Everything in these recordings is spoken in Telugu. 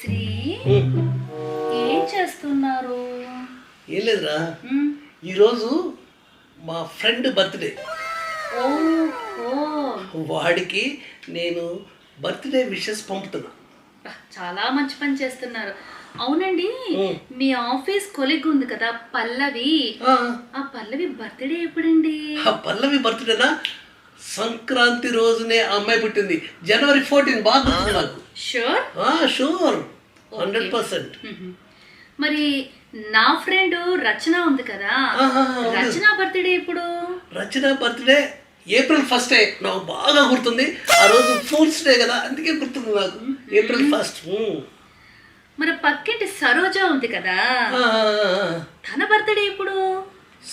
శ్రీ ఏం చేస్తున్నారు? ఏం లేదురా. ఈరోజు మా ఫ్రెండ్ బర్త్డే. వాడికి నేను బర్త్డే విషెస్ పంపుతున్నా. చాలా మంచి పని చేస్తున్నారు. అవునండి మ్. ఆఫీస్ కొలిగ్ ఉంది కదా పల్లవి. ఆ, ఆ పల్లవి బర్త్డే ఎప్పుడండి? ఆ పల్లవి బర్త్డేనా? సంక్రాంతి రోజునే అమ్మాయి పుట్టింది. జనవరి ఫోర్టీన్ బాగా గుర్తుంది నాకు. షూర్ షూర్ హండ్రెడ్ పర్సెంట్ మరి నా ఫ్రెండ్ రచన ఉంది కదా. ఆహా, అవును. రచన బర్త్డే ఎప్పుడు? Rachana birthday April first. Day నాకు బాగా గుర్తుంది. ఆ రోజు ఫూల్స్ డే కదా. అందుకే గుర్తుంది నాకు. April first. మరి పక్కింటి సరోజ ఉంది కదా. తన బర్త్డే ఎప్పుడు?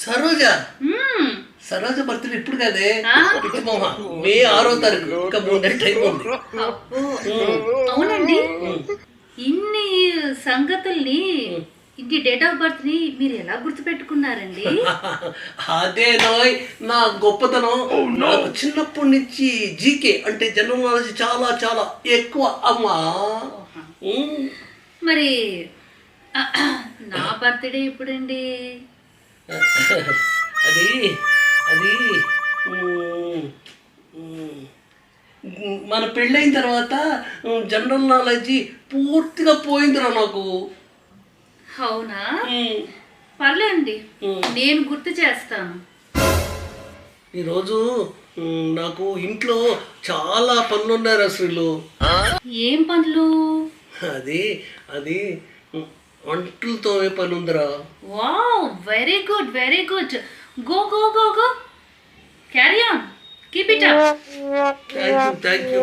సరోజ? మ్మ్. సరోజ బర్త్డే ఇప్పుడు కదే. ఆ? పిచ్చి మొహ మే ఆరో తారీఖు ఇంకా మూడు నెలలు టైం ఉంది. అవునండి. ఇన్ని సంగతుల్ని ఇన్ని డేట్ ఆఫ్ బర్త్ని మీరు ఎలా గుర్తుపెట్టుకున్నారండి? అదే నోయ్ నా గొప్పతనం. నాకు చిన్నప్పటి నుంచి జీకే అంటే జనరల్ నాలెడ్జ్ చాలా చాలా ఎక్కువ. అమ్మా. మరి నా బర్త్డే ఎప్పుడండి? అది అది మన పెళ్ళైన తర్వాత జనరల్ నాలెడ్జ్ పూర్తిగా పోయిందిరా నాకు. అవునా. పర్లేండి. నేను గుర్తు చేస్తాను. ఈరోజు నాకు ఇంట్లో చాలా పనులు ఉన్నాయి అసలు ఏం పనులు? అది అది వంటలతో పని ఉందిరా wow very good very good. Go go go go carry on keep it up thank you thank you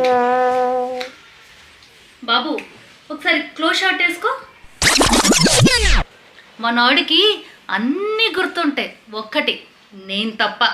బాబు ఒకసారి క్లోజ్ షాట్ వేసుకో. మనోడికి అన్నీ గుర్తుంటాయి. ఒక్కటి నేను తప్ప.